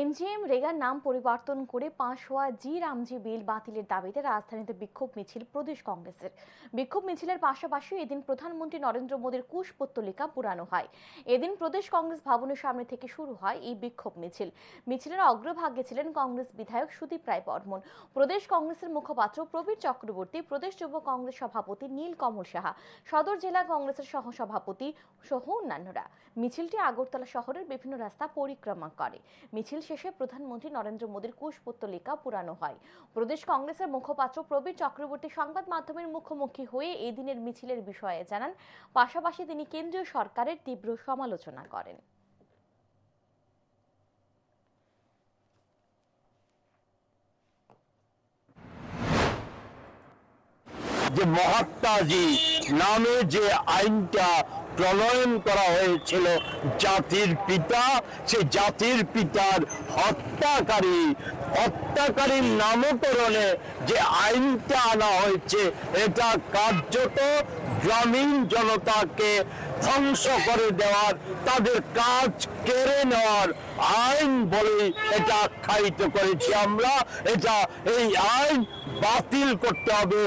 MGM রেগার নাম পরিবর্তন করে পাঁশোয়া জি রামজি বিল বাতিলের দাবিতে রাজধানীতে বিক্ষোভ মিছিল প্রদেশ কংগ্রেসের। বিক্ষোভ মিছিলের পাশাপাশি এদিন প্রধানমন্ত্রী নরেন্দ্র মোদীর কুশপুত্তলিকা পুরানো হয়। এদিন প্রদেশ কংগ্রেস ভবনের সামনে থেকে শুরু হয় এই বিক্ষোভ মিছিল। মিছিলের অগ্রভাগে ছিলেন কংগ্রেস বিধায়ক সুদীপ রায় বর্মন। প্রদেশ কংগ্রেসের মুখপাত্র প্রবীর চক্রবর্তী, প্রদেশ যুব কংগ্রেস সভাপতি নীল কমল সাহা, সদর জেলা কংগ্রেসের সহসভাপতি সহ অন্যান্যরা। মিছিলটি আগরতলা শহরের বিভিন্ন রাস্তা পরিক্রমা করে। মিছিল শেষে প্রধানমন্ত্রী নরেন্দ্র মোদীর কুশপুত্তলিকা পুরানো হয়। প্রদেশ কংগ্রেসের মুখপাত্র প্রবীর চক্রবর্তী সংবাদ মাধ্যমের মুখোমুখি হয়ে এই দিনের মিছিলের বিষয়ে জানান। পাশাপাশি তিনি কেন্দ্রীয় সরকারের তীব্র সমালোচনা করেন। যে মহাত্মাজি নামে যে আইনটা প্রণয়ন করা হয়েছিল, জাতির পিতা, সে জাতির পিতার হত্যাকারী, হত্যাকারীর নামকরণে যে আইনটা আনা হয়েছে, এটা কার্যত গ্রামীণ জনতাকে ধ্বংস করে দেওয়ার, তাদের কাজ কেড়ে নেওয়ার আইন বলে এটা আখ্যায়িত করেছি আমরা। এটা, এই আইন বাতিল করতে হবে